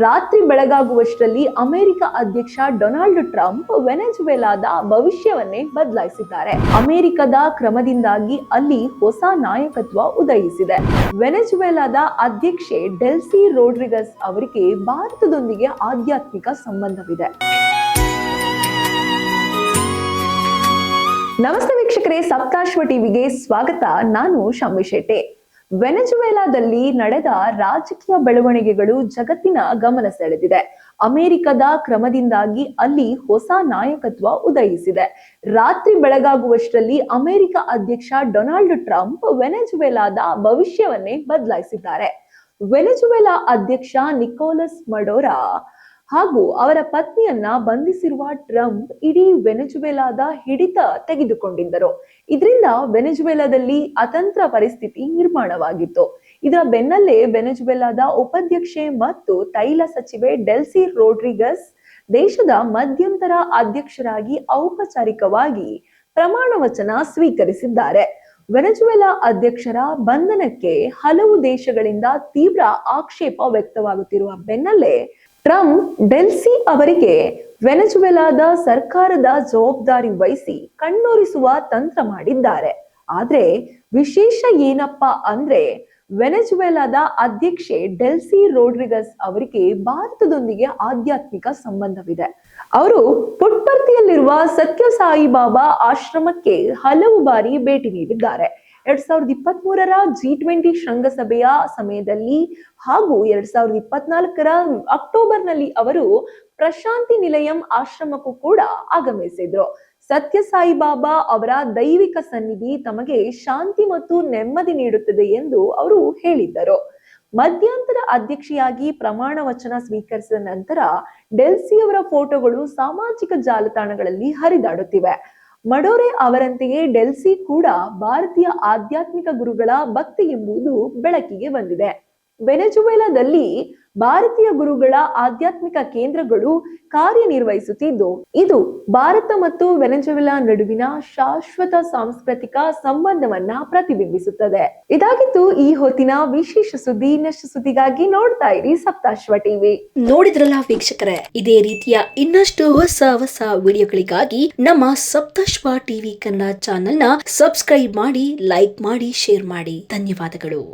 ರಾತ್ರಿ ಬೆಳಗಾಗುವಷ್ಟರಲ್ಲಿ ಅಮೆರಿಕ ಅಧ್ಯಕ್ಷ ಡೊನಾಲ್ಡ್ ಟ್ರಂಪ್ ವೆನೆಜುವೆಲಾದ ಭವಿಷ್ಯವನ್ನೇ ಬದಲಾಯಿಸಿದ್ದಾರೆ. ಅಮೆರಿಕದ ಕ್ರಮದಿಂದಾಗಿ ಅಲ್ಲಿ ಹೊಸ ನಾಯಕತ್ವ ಉದಯಿಸಿದೆ. ವೆನೆಜುವೆಲಾದ ಅಧ್ಯಕ್ಷೆ ಡೆಲ್ಸಿ ರೋಡ್ರಿಗಸ್ ಅವರಿಗೆ ಭಾರತದೊಂದಿಗೆ ಆಧ್ಯಾತ್ಮಿಕ ಸಂಬಂಧವಿದೆ. ನಮಸ್ತೆ ವೀಕ್ಷಕರೇ, ಸಪ್ತಾಶ್ವ ಟಿವಿಗೆ ಸ್ವಾಗತ. ನಾನು ಶಮ್ಮಿ ಶೆಟ್ಟೆ ವೆನೆಜುವೆಲಾದಲ್ಲಿ ನಡೆದ ರಾಜಕೀಯ ಬೆಳವಣಿಗೆಗಳು ಜಗತ್ತಿನ ಗಮನ ಸೆಳೆದಿದೆ. ಅಮೆರಿಕದ ಕ್ರಮದಿಂದಾಗಿ ಅಲ್ಲಿ ಹೊಸ ನಾಯಕತ್ವ ಉದಯಿಸಿದೆ. ರಾತ್ರಿ ಬೆಳಗಾಗುವಷ್ಟರಲ್ಲಿ ಅಮೆರಿಕ ಅಧ್ಯಕ್ಷ ಡೊನಾಲ್ಡ್ ಟ್ರಂಪ್ ವೆನೆಜುವೆಲಾದ ಭವಿಷ್ಯವನ್ನೇ ಬದಲಾಯಿಸಿದ್ದಾರೆ. ವೆನೆಜುವೆಲಾ ಅಧ್ಯಕ್ಷ ನಿಕೋಲಸ್ ಮಡೋರಾ ಹಾಗೂ ಅವರ ಪತ್ನಿಯನ್ನ ಬಂಧಿಸಿರುವ ಟ್ರಂಪ್ ಇಡೀ ವೆನೆಜುವೆಲಾದ ಹಿಡಿತ ತೆಗೆದುಕೊಂಡಿದ್ದರು. ಇದರಿಂದ ವೆನೆಜುವೆಲಾದಲ್ಲಿ ಅತಂತ್ರ ಪರಿಸ್ಥಿತಿ ನಿರ್ಮಾಣವಾಗಿತ್ತು. ಇದರ ಬೆನ್ನಲ್ಲೇ ವೆನೆಜುವೆಲಾದ ಉಪಾಧ್ಯಕ್ಷೆ ಮತ್ತು ತೈಲ ಸಚಿವೆ ಡೆಲ್ಸಿ ರೋಡ್ರಿಗಸ್ ದೇಶದ ಮಧ್ಯಂತರ ಅಧ್ಯಕ್ಷರಾಗಿ ಔಪಚಾರಿಕವಾಗಿ ಪ್ರಮಾಣ ವಚನ ಸ್ವೀಕರಿಸಿದ್ದಾರೆ. ವೆನೆಜುವೆಲಾ ಅಧ್ಯಕ್ಷರ ಬಂಧನಕ್ಕೆ ಹಲವು ದೇಶಗಳಿಂದ ತೀವ್ರ ಆಕ್ಷೇಪ ವ್ಯಕ್ತವಾಗುತ್ತಿರುವ ಬೆನ್ನಲ್ಲೇ ಟ್ರಂಪ್ ಡೆಲ್ಸಿ ಅವರಿಗೆ ವೆನೆಜುವೆಲಾದ ಸರ್ಕಾರದ ಜವಾಬ್ದಾರಿ ವಹಿಸಿ ಕಣ್ಣೋರಿಸುವ ತಂತ್ರ ಮಾಡಿದ್ದಾರೆ. ಆದ್ರೆ ವಿಶೇಷ ಏನಪ್ಪಾ ಅಂದ್ರೆ ವೆನೆಜುವೆಲಾದ ಅಧ್ಯಕ್ಷೆ ಡೆಲ್ಸಿ ರೋಡ್ರಿಗಸ್ ಅವರಿಗೆ ಭಾರತದೊಂದಿಗೆ ಆಧ್ಯಾತ್ಮಿಕ ಸಂಬಂಧವಿದೆ. ಅವರು ಪುಟ್ಪರ್ತಿಯಲ್ಲಿರುವ ಸತ್ಯ ಸಾಯಿಬಾಬಾ ಆಶ್ರಮಕ್ಕೆ ಹಲವು ಬಾರಿ ಭೇಟಿ ನೀಡಿದ್ದಾರೆ. ಎರಡ್ ಸಾವಿರದ ಇಪ್ಪತ್ತ್ ಮೂರರ ಜಿ ಟ್ವೆಂಟಿ ಶೃಂಗಸಭೆಯ ಸಮಯದಲ್ಲಿ ಹಾಗೂ ಎರಡ್ ಸಾವಿರದ ಇಪ್ಪತ್ನಾಲ್ಕರ ಅಕ್ಟೋಬರ್ನಲ್ಲಿ ಅವರು ಪ್ರಶಾಂತಿ ನಿಲಯಂ ಆಶ್ರಮಕ್ಕೂ ಕೂಡ ಆಗಮಿಸಿದ್ರು. ಸತ್ಯ ಸಾಯಿಬಾಬಾ ಅವರ ದೈವಿಕ ಸನ್ನಿಧಿ ತಮಗೆ ಶಾಂತಿ ಮತ್ತು ನೆಮ್ಮದಿ ನೀಡುತ್ತದೆ ಎಂದು ಅವರು ಹೇಳಿದ್ದರು. ಮಧ್ಯಂತರ ಅಧ್ಯಕ್ಷೆಯಾಗಿ ಪ್ರಮಾಣ ವಚನ ಸ್ವೀಕರಿಸಿದ ನಂತರ ಡೆಲ್ಸಿ ಅವರ ಫೋಟೋಗಳು ಸಾಮಾಜಿಕ ಜಾಲತಾಣಗಳಲ್ಲಿ ಹರಿದಾಡುತ್ತಿವೆ. ಮಡೋರೆ ಅವರಂತೆಯೇ ಡೆಲ್ಸಿ ಕೂಡ ಭಾರತೀಯ ಆಧ್ಯಾತ್ಮಿಕ ಗುರುಗಳ ಭಕ್ತಿ ಎಂಬುದು ಬೆಳಕಿಗೆ ಬಂದಿದೆ. ವೆನೆಜುವೆಲಾದಲ್ಲಿ ಭಾರತೀಯ ಗುರುಗಳ ಆಧ್ಯಾತ್ಮಿಕ ಕೇಂದ್ರಗಳು ಕಾರ್ಯನಿರ್ವಹಿಸುತ್ತಿದ್ದು, ಇದು ಭಾರತ ಮತ್ತು ವೆನೆಜುವೆಲಾ ನಡುವಿನ ಶಾಶ್ವತ ಸಾಂಸ್ಕೃತಿಕ ಸಂಬಂಧವನ್ನ ಪ್ರತಿಬಿಂಬಿಸುತ್ತದೆ. ಇದಾಗಿತ್ತು ಈ ಹೊತ್ತಿನ ವಿಶೇಷ ಸುದ್ದಿ ಇನ್ನಷ್ಟು ಸುದ್ದಿಗಾಗಿ ನೋಡ್ತಾ ಇರಿ ಸಪ್ತಾಶ್ವ ಟಿವಿ ನೋಡಿದ್ರಲ್ಲ ವೀಕ್ಷಕರೇ, ಇದೇ ರೀತಿಯ ಇನ್ನಷ್ಟು ಹೊಸ ಹೊಸ ವಿಡಿಯೋಗಳಿಗಾಗಿ ನಮ್ಮ ಸಪ್ತಶ್ವ ಟಿವಿ ಕನ್ನಡ ಚಾನೆಲ್ನ ಸಬ್ಸ್ಕ್ರೈಬ್ ಮಾಡಿ, ಲೈಕ್ ಮಾಡಿ, ಶೇರ್ ಮಾಡಿ. ಧನ್ಯವಾದಗಳು.